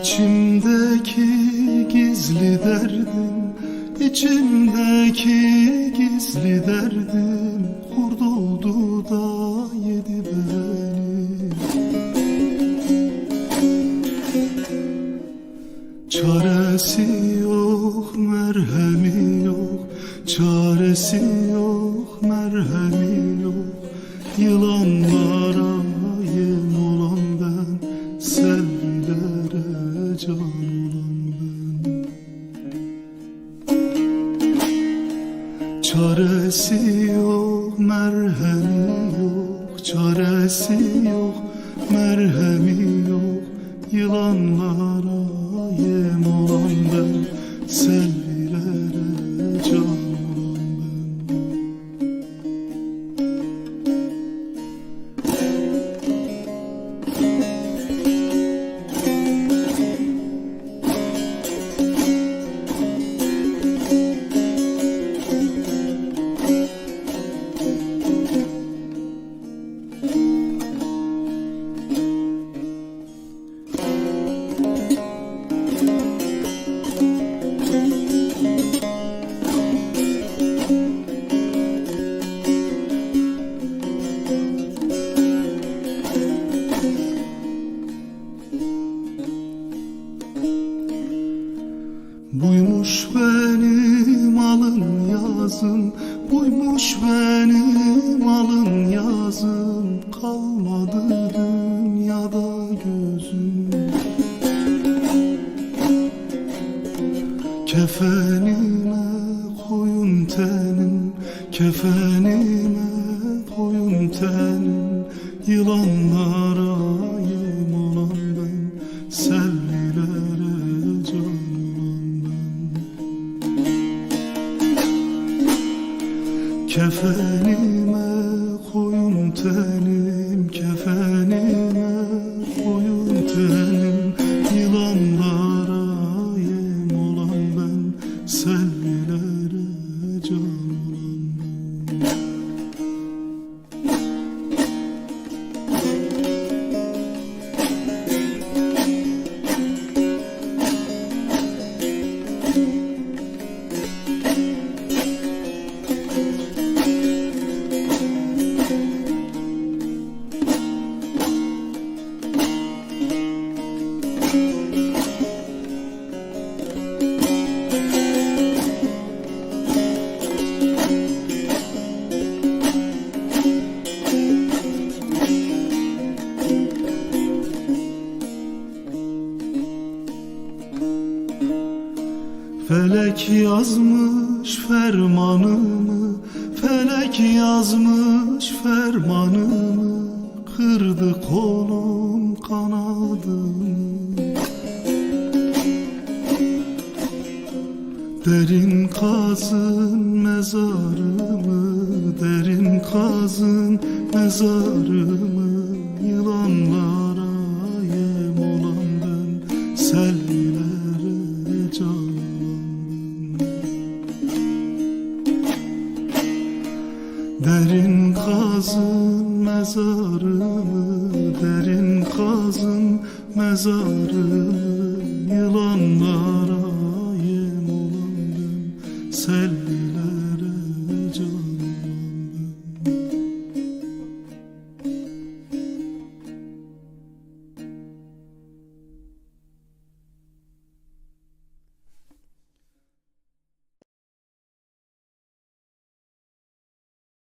İçimdeki gizli derdim İçimdeki gizli derdim Kurduldu da yedi beni. Çaresi yok merhemi yok Çaresi yok merhemi yok. Yılan Çaresi yok, merhemi yok Çaresi yok, merhemi yok. Yılanlara yem olan ben Selvillere can yazım Buymuş benim alın yazım Kalmadı dünyada gözüm. Kefenime koyun tenim Kefenime koyun tenim Yılanlara Kefenime koyun tenim Kefenime koyun tenim. Yılanlara yem olan ben Sellilere Felek yazmış fermanımı Felek yazmış fermanımı Kırdı kolum kanadımı. Derin kazın mezarımı Derin kazın mezarımı Yılanlara yem olan ben Sellilere Derin kazın mezarımı Derin kazın mezarımı Yılanlara yem olandım Selvi